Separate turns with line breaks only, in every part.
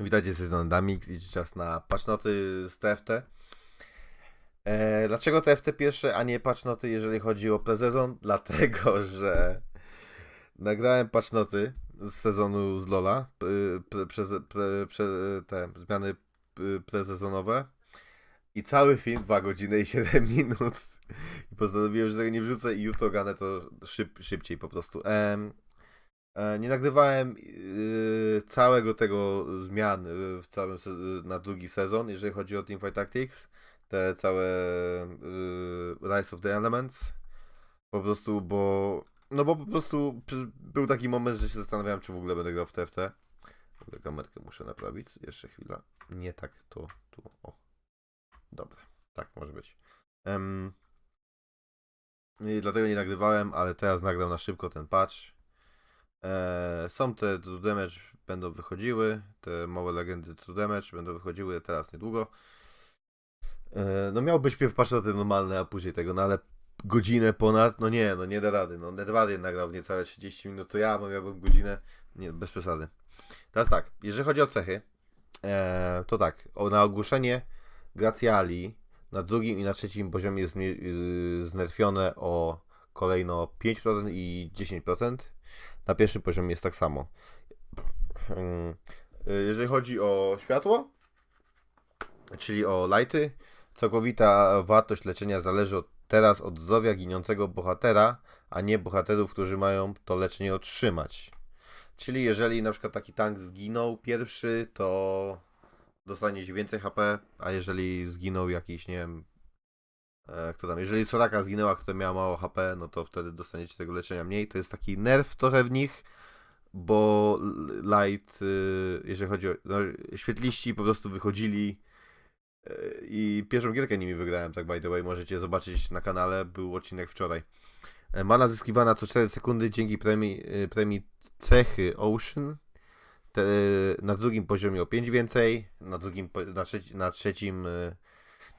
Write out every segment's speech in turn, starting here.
Witajcie z Damix i czas na patchnoty z TFT. E, dlaczego TFT pierwsze, a nie patchnoty, jeżeli chodzi o prezezon? Dlatego, że nagrałem patchnoty z sezonu z Lola, pre, przez, pre, prze, te zmiany presezonowe i cały film 2 godziny i 7 minut i postanowiłem, że tego nie wrzucę i jutro to szyb, szybciej po prostu. Em, E, Nie nagrywałem yy, całego tego zmian w całym na drugi sezon, jeżeli chodzi o Teamfight Tactics. Te całe yy, Rise of the Elements. Po prostu, bo. No bo po prostu był taki moment, że się zastanawiałem, czy w ogóle będę grał w TFT. W ogóle kamerkę muszę naprawić. Jeszcze chwila. Nie tak, to tu. O. Dobra. Tak może być. Em, I dlatego nie nagrywałem, ale teraz nagram na szybko ten patch. E, są te True Damage będą wychodziły, te małe legendy True Damage będą wychodziły teraz niedługo. E, no miał być pierw pasznoty normalne, a później tego, no ale godzinę ponad, no nie, no nie da rady, no Nedwady nagrał w niecałe 30 minut, to ja miałbym godzinę, nie, bez przesady. Teraz tak, jeżeli chodzi o cechy, e, to tak, o, na ogłoszenie Graciali na drugim i na trzecim poziomie jest y, znerfione o kolejno 5% i 10%. Na pierwszym poziomie jest tak samo. Y, Jeżeli chodzi o światło, czyli o lighty, całkowita wartość leczenia zależy od, teraz od zdrowia giniącego bohatera, a nie bohaterów, którzy mają to leczenie otrzymać. Czyli jeżeli na przykład taki tank zginął pierwszy, to dostaniecie więcej HP, a jeżeli zginął jakiś, nie wiem, kto tam, jeżeli Soraka zginęła, która miała mało HP, no to wtedy dostaniecie tego leczenia mniej. To jest taki nerw trochę w nich, bo Light, y, jeżeli chodzi o no, świetliści, po prostu wychodzili y, i pierwszą gierkę nimi wygrałem, tak by the way, możecie zobaczyć na kanale, był odcinek wczoraj. E, Mana zyskiwana co 4 sekundy dzięki premii, y, premii cechy Ocean. Te, na drugim poziomie o 5 więcej, na drugim, na, trzeci, na trzecim y,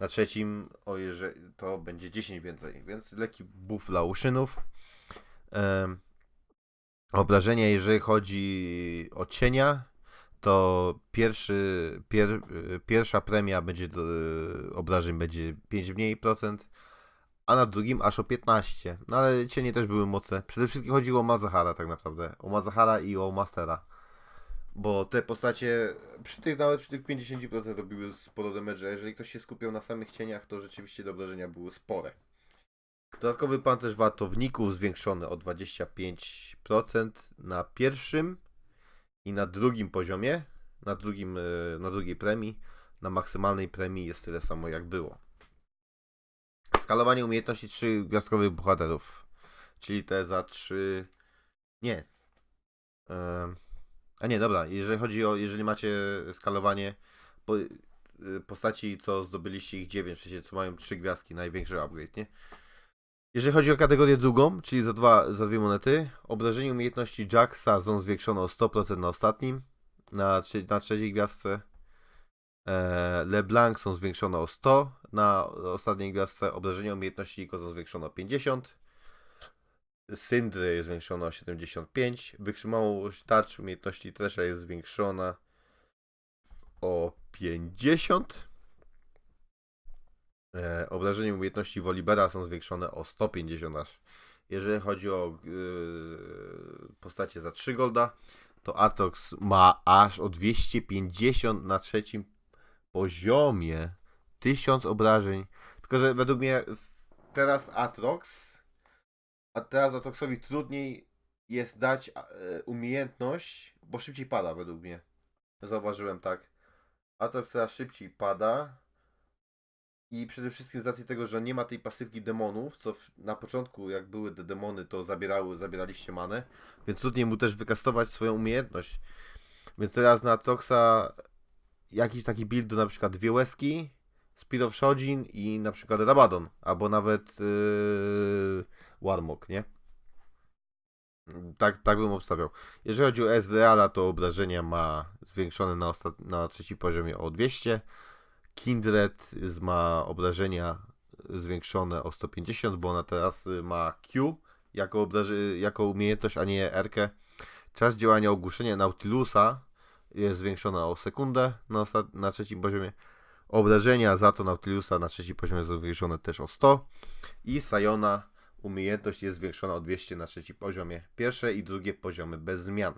na trzecim, o jeżeli to będzie 10 więcej, więc lekki buff dla uszynów. Em, obrażenia, jeżeli chodzi o cienia, to pierwszy, pier, pierwsza premia będzie do, obrażeń będzie 5 mniej procent, a na drugim aż o 15. No ale cienie też były mocne. Przede wszystkim chodziło o Mazahara tak naprawdę. O Mazahara i o Mastera. Bo te postacie przy tych nawet przy tych 50% robiły sporo damage, a jeżeli ktoś się skupiał na samych cieniach, to rzeczywiście te obrażenia były spore. Dodatkowy pancerz wartowników zwiększony o 25% na pierwszym i na drugim poziomie, na, drugim, e, na drugiej premii, na maksymalnej premii jest tyle samo jak było. Skalowanie umiejętności 3 gwiazdkowych bohaterów, czyli te za 3... Nie. Em, a nie, dobra, jeżeli chodzi o, jeżeli macie skalowanie po, y, postaci, co zdobyliście ich 9, w sensie co mają 3 gwiazdki, największy upgrade, nie? Jeżeli chodzi o kategorię drugą, czyli za, dwa, za dwie monety, obrażenie umiejętności Jacksa są zwiększone o 100% na ostatnim, na, na trzeciej gwiazdce. E, LeBlanc są zwiększone o 100 na ostatniej gwiazdce, obrażenie umiejętności Iko są zwiększone o 50. Syndry jest zwiększona o 75. Wytrzymałość tarcz umiejętności Tresha jest zwiększona o 50. E, obrażenie umiejętności Wolibera są zwiększone o 150 aż. Jeżeli chodzi o yy, postacie za 3 golda, to Atrox ma aż o 250 na trzecim poziomie. 1000 obrażeń. Tylko, że według mnie teraz Atrox a teraz Atroxowi trudniej jest dać e, umiejętność, bo szybciej pada według mnie. Zauważyłem tak. Atrox teraz szybciej pada i przede wszystkim z racji tego, że nie ma tej pasywki demonów, co w, na początku jak były te demony, to zabierały, zabieraliście manę, więc trudniej mu też wykastować swoją umiejętność. Więc teraz na Atroxa jakiś taki build do na przykład dwie łezki, Speed of Shojin i na przykład Rabadon, albo nawet yy, Warmok, nie? Tak, tak bym obstawiał. Jeżeli chodzi o SDA, to obrażenia ma zwiększone na, na trzecim poziomie o 200. Kindred ma obrażenia zwiększone o 150, bo ona teraz ma Q jako, obraże... jako umiejętność, a nie R. Czas działania ogłuszenia Nautilusa jest zwiększona o sekundę na, na trzecim poziomie. Obrażenia za to Nautilusa na trzecim poziomie są zwiększone też o 100. I Sayona umiejętność jest zwiększona o 200 na trzecim poziomie. Pierwsze i drugie poziomy bez zmian.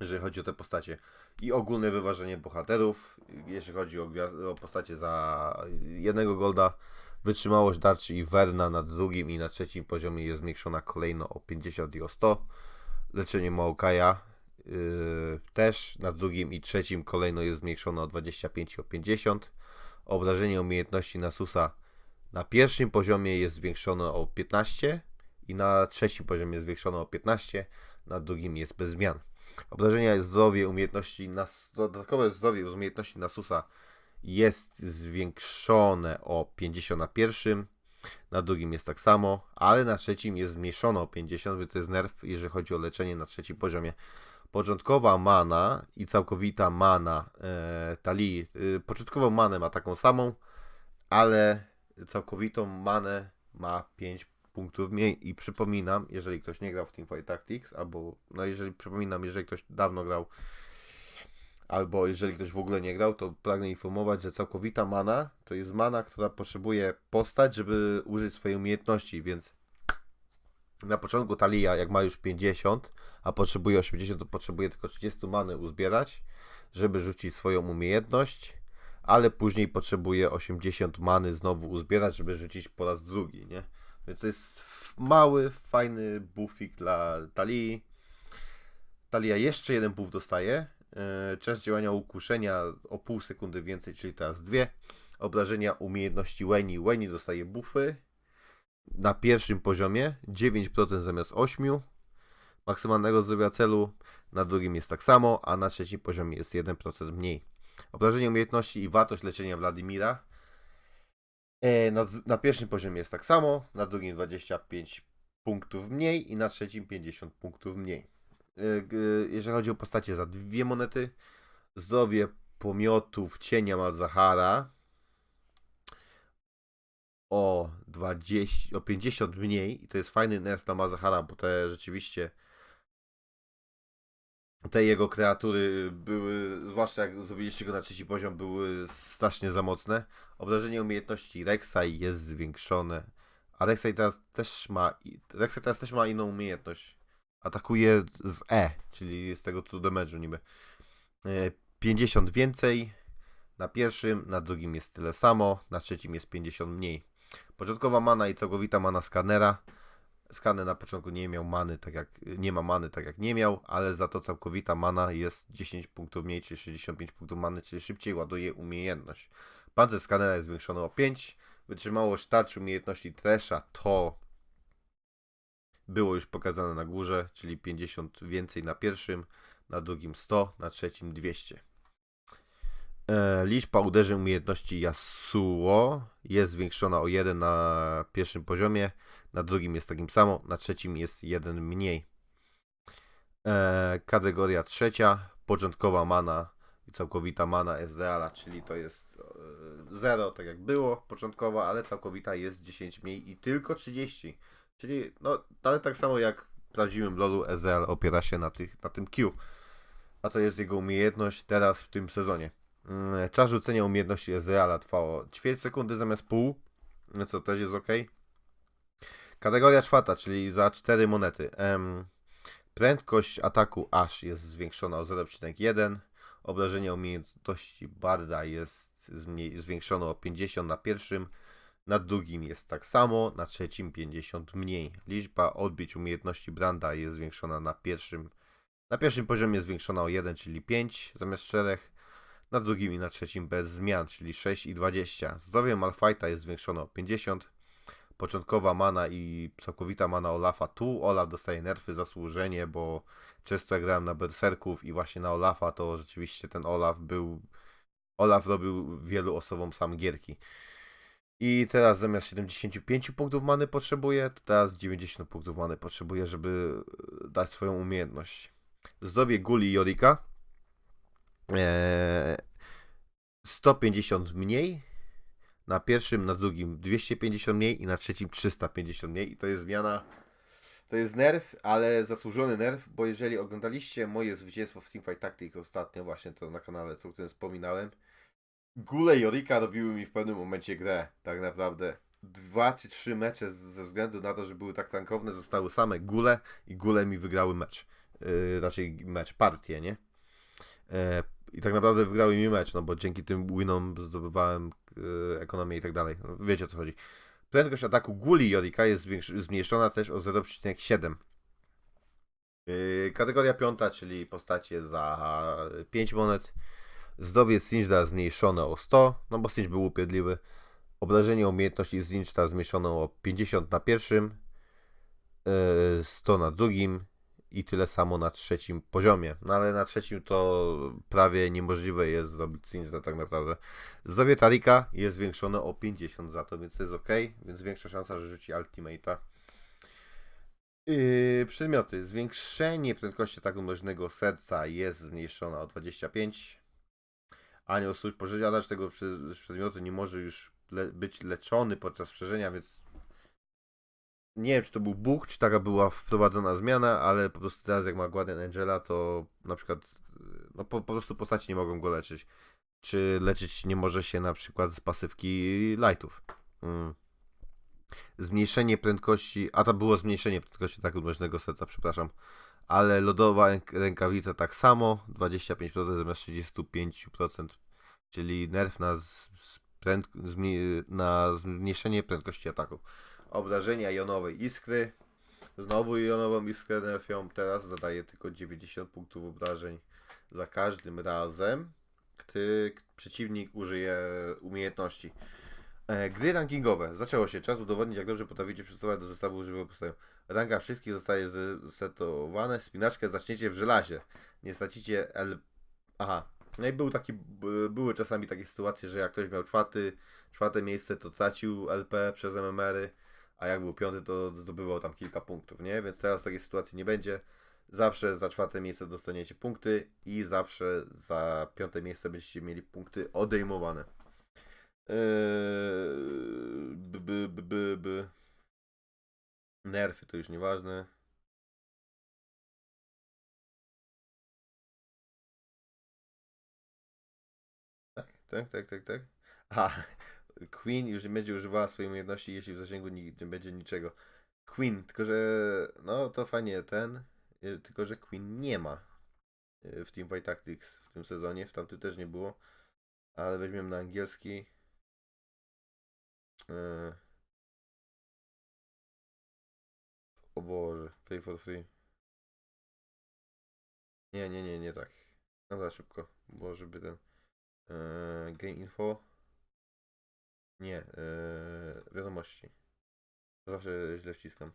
Jeżeli chodzi o te postacie. I ogólne wyważenie bohaterów. Jeśli chodzi o, o postacie za jednego golda. Wytrzymałość Darczy i Verna na drugim i na trzecim poziomie jest zwiększona kolejno o 50 i o 100. Leczenie Maokaja yy, też na drugim i trzecim kolejno jest zwiększone o 25 i o 50. Obrażenie umiejętności Nasusa na pierwszym poziomie jest zwiększone o 15 i na trzecim poziomie jest zwiększone o 15, na drugim jest bez zmian. Jest zdrowie umiejętności, nas, dodatkowe zdrowie umiejętności Nasusa jest zwiększone o 50 na pierwszym, na drugim jest tak samo, ale na trzecim jest zmniejszone o 50, więc to jest nerw, jeżeli chodzi o leczenie na trzecim poziomie. Początkowa mana i całkowita mana e, talii. E, początkową manę ma taką samą, ale całkowitą manę ma 5 punktów mniej. I przypominam, jeżeli ktoś nie grał w Teamfight Tactics, albo no jeżeli przypominam, jeżeli ktoś dawno grał, albo jeżeli ktoś w ogóle nie grał, to pragnę informować, że całkowita mana to jest mana, która potrzebuje postać, żeby użyć swojej umiejętności, więc na początku Talia, jak ma już 50, a potrzebuje 80, to potrzebuje tylko 30 many uzbierać, żeby rzucić swoją umiejętność, ale później potrzebuje 80 many znowu uzbierać, żeby rzucić po raz drugi, nie? Więc to jest mały, fajny buffik dla Talii. Talia jeszcze jeden buff dostaje. Yy, Czas działania ukuszenia o pół sekundy więcej, czyli teraz dwie. Obrażenia umiejętności Weni. Weni dostaje buffy na pierwszym poziomie 9% zamiast 8. Maksymalnego zdrowia celu na drugim jest tak samo, a na trzecim poziomie jest 1% mniej. Obrażenie umiejętności i wartość leczenia Wladimira. E, na, na pierwszym poziomie jest tak samo, na drugim 25 punktów mniej i na trzecim 50 punktów mniej. E, jeżeli chodzi o postacie za dwie monety, zdrowie pomiotów cienia Mazahara o 20, o 50 mniej i to jest fajny nerf na Mazahara, bo te rzeczywiście te jego kreatury były, zwłaszcza jak zrobiliście go na trzeci poziom, były strasznie za mocne. Obrażenie umiejętności Rek'Sai jest zwiększone. A Rek'Sai teraz też ma, Rek'Sai teraz też ma inną umiejętność. Atakuje z E, czyli z tego true damage'u niby. E, 50 więcej na pierwszym, na drugim jest tyle samo, na trzecim jest 50 mniej. Początkowa mana i całkowita mana skanera. Skaner na początku nie miał many, tak jak nie ma many, tak jak nie miał, ale za to całkowita mana jest 10 punktów mniej, czyli 65 punktów many, czyli szybciej ładuje umiejętność. Pancerz skanera jest zwiększony o 5. Wytrzymałość tarczy umiejętności Tresha to było już pokazane na górze, czyli 50 więcej na pierwszym, na drugim 100, na trzecim 200. E, liczba uderzeń umiejętności Yasuo jest zwiększona o 1 na pierwszym poziomie, na drugim jest takim samo, na trzecim jest jeden mniej. E, kategoria trzecia, początkowa mana i całkowita mana SDA, czyli to jest 0, tak jak było początkowa, ale całkowita jest 10 mniej i tylko 30. Czyli no, ale tak samo jak w prawdziwym LoLu SDL opiera się na, tych, na tym Q. A to jest jego umiejętność teraz w tym sezonie. Mm, Czas rzucenia umiejętności SDL trwało ćwierć sekundy zamiast pół, co też jest ok. Kategoria czwarta, czyli za 4 monety. Em, prędkość ataku aż jest zwiększona o 0,1. Obrażenia umiejętności Barda jest zwiększone o 50 na pierwszym. Na drugim jest tak samo, na trzecim 50 mniej. Liczba odbić umiejętności Branda jest zwiększona na pierwszym. Na pierwszym poziomie jest zwiększona o 1, czyli 5 zamiast 4. Na drugim i na trzecim bez zmian, czyli 6 i 20. Zdrowie Malfighta jest zwiększone o 50. Początkowa mana i całkowita mana Olafa. Tu Olaf dostaje nerfy zasłużenie, bo często jak grałem na Berserków i właśnie na Olafa, to rzeczywiście ten Olaf był. Olaf robił wielu osobom sam gierki. I teraz zamiast 75 punktów many potrzebuje, to teraz 90 punktów many potrzebuje, żeby e, dać swoją umiejętność. Zdrowie Guli Jorika. Eee, 150 mniej. Na pierwszym, na drugim 250 mniej i na trzecim 350 mniej. I to jest zmiana To jest nerw, ale zasłużony nerw, bo jeżeli oglądaliście moje zwycięstwo w Teamfight Tactics ostatnio, właśnie to na kanale, o którym wspominałem, Gule i Jorika robiły mi w pewnym momencie grę, tak naprawdę. Dwa czy trzy mecze ze względu na to, że były tak tankowne, zostały same Gule i Gule mi wygrały mecz. Yy, raczej mecz, partię, nie? E, I tak naprawdę wygrały mi mecz, no bo dzięki tym winom zdobywałem ekonomię i tak dalej. Wiecie o co chodzi. Prędkość ataku Guli Jorika jest zmniejszona też o 0,7. Yy, Kategoria piąta, czyli postacie za 5 monet. Zdrowie Singeda zmniejszone o 100, no bo Singed był upierdliwy. Obrażenie umiejętności Singeda zmniejszone o 50 na pierwszym, yy, 100 na drugim i tyle samo na trzecim poziomie. No ale na trzecim to prawie niemożliwe jest zrobić Singeda tak naprawdę. Zdrowie Tarika jest zwiększone o 50 za to, więc to jest ok, więc większa szansa, że rzuci Ultimate'a. Yy, przedmioty. Zwiększenie prędkości ataku mnożnego serca jest zmniejszone o 25. Anioł służb pożywiadacz tego przedmiotu nie może już le- być leczony podczas przeżenia, więc nie wiem, czy to był bóg, czy taka była wprowadzona zmiana, ale po prostu teraz jak ma Guardian Angela, to na przykład yy, no po, po prostu postaci nie mogą go leczyć. Czy leczyć nie może się na przykład z pasywki lightów. Mm. Zmniejszenie prędkości, a to było zmniejszenie prędkości ataku mnożnego serca, przepraszam. Ale lodowa ręk- rękawica tak samo, 25% zamiast 35%, czyli nerw na, z, z zmi- na zmniejszenie prędkości ataku. Obrażenia jonowej iskry. Znowu jonową iskrę nerfią. Teraz zadaje tylko 90 punktów obrażeń za każdym razem, gdy przeciwnik użyje umiejętności. E, Gry rankingowe. Zaczęło się. Czas udowodnić, jak dobrze potraficie przystosować do zestawu żywego postawią. Ranga wszystkich zostaje zesetowana. Spinaczkę zaczniecie w żelazie. Nie stracicie L... Aha. No i był taki, były czasami takie sytuacje, że jak ktoś miał czwarty, czwarte miejsce, to tracił LP przez MMR-y, a jak był piąty, to zdobywał tam kilka punktów, nie? Więc teraz takiej sytuacji nie będzie. Zawsze za czwarte miejsce dostaniecie punkty i zawsze za piąte miejsce będziecie mieli punkty odejmowane. Eee, b, to już nieważne. Tak, tak, tak, tak, tak. Aha, Queen już nie będzie używała swojej umiejętności, jeśli w zasięgu ni- nie będzie niczego. Queen, tylko że no to fajnie ten, e, tylko że Queen nie ma e, w Teamfight Tactics w tym sezonie, w tamtym też nie było, ale weźmiemy na angielski. E, O Boże, pay for free. Nie, nie, nie, nie tak. Dobra, szybko, bo żeby ten... E, game info. Nie, e, wiadomości. Zawsze źle wciskam.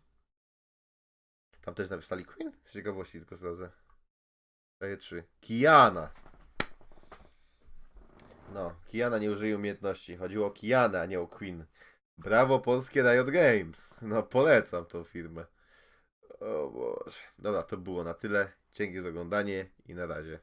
Tam też napisali Queen? Z ciekawości tylko sprawdzę. Daję 3. Kiana! No, Kiana nie użyje umiejętności. Chodziło o Kiana, a nie o Queen. Brawo polskie Riot Games. No polecam tą firmę. O Boże. Dobra, to było na tyle. Dzięki za oglądanie i na razie.